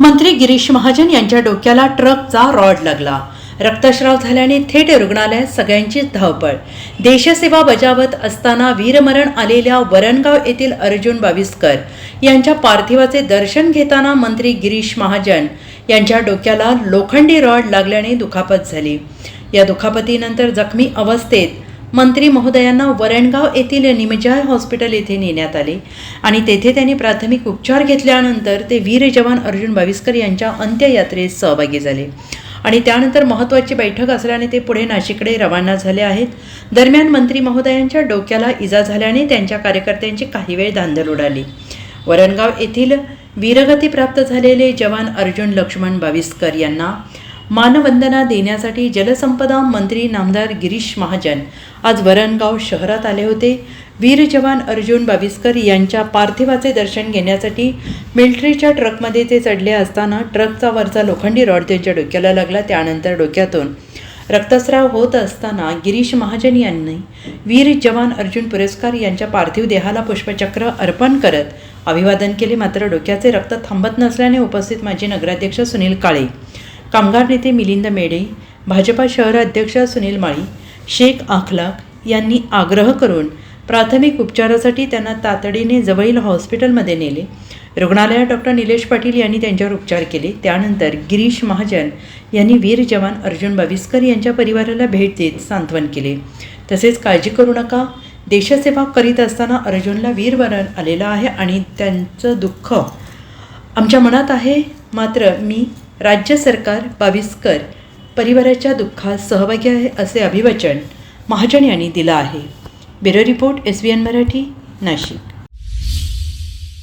मंत्री गिरीश महाजन यांच्या डोक्याला ट्रकचा रॉड लागला. रक्तस्राव झाल्याने थेट रुग्णालयात सगळ्यांचीच धावपळ. देशसेवा बजावत असताना वीरमरण आलेल्या वरणगाव येथील अर्जुन बाविस्कर यांच्या पार्थिवाचे दर्शन घेताना मंत्री गिरीश महाजन यांच्या डोक्याला लोखंडी रॉड लागल्याने दुखापत झाली. या दुखापतीनंतर जखमी अवस्थेत मंत्री महोदयांना वरणगाव येथील निमजाय हॉस्पिटल येथे नेण्यात आले आणि तेथे त्यांनी प्राथमिक उपचार घेतल्यानंतर ते वीर जवान अर्जुन बाविस्कर यांच्या अंत्ययात्रेत सहभागी झाले. आणि त्यानंतर महत्त्वाची बैठक असल्याने ते पुढे नाशिककडे रवाना झाले आहेत. दरम्यान मंत्री महोदयांच्या डोक्याला इजा झाल्याने त्यांच्या कार्यकर्त्यांची काही वेळ धांदल उडाली. वरणगाव येथील वीरगती प्राप्त झालेले जवान अर्जुन लक्ष्मण बाविस्कर यांना मानवंदना देण्यासाठी जलसंपदा मंत्री नामदार गिरीश महाजन आज वरणगाव शहरात आले होते. वीर जवान अर्जुन बाविस्कर यांच्या पार्थिवाचे दर्शन घेण्यासाठी मिलिटरीच्या ट्रकमध्ये ते चढले असताना ट्रकचा वरचा लोखंडी रॉड त्यांच्या डोक्याला लागला. त्यानंतर डोक्यातून रक्तस्राव होत असताना गिरीश महाजन यांनी वीर जवान अर्जुन पुरस्कार यांच्या पार्थिव देहाला पुष्पचक्र अर्पण करत अभिवादन केले. मात्र डोक्याचे रक्त थांबत नसल्याने उपस्थित माजी नगराध्यक्ष सुनील काळे कामगार नेते मिलिंद मेडे भाजपा शहर अध्यक्ष सुनील माळी शेख आखलाक यांनी आग्रह करून प्राथमिक उपचारासाठी त्यांना तातडीने जवळील हॉस्पिटलमध्ये नेले. रुग्णालयात डॉक्टर निलेश पाटील यांनी त्यांच्यावर उपचार केले. त्यानंतर गिरीश महाजन यांनी वीर जवान अर्जुन बाविस्कर यांच्या परिवाराला भेट देत सांत्वन केले. तसेच काळजी करू नका देशसेवा करीत असताना अर्जुनला वीरवरण आलेलं आहे आणि त्यांचं दुःख आमच्या मनात आहे. मात्र मी राज्य सरकार बाविस्कर परिवाराच्या दुःखात सहभागी आहे असे अभिवचन महाजन यांनी दिलं आहे. Bureau report S B N Marathi Nashik.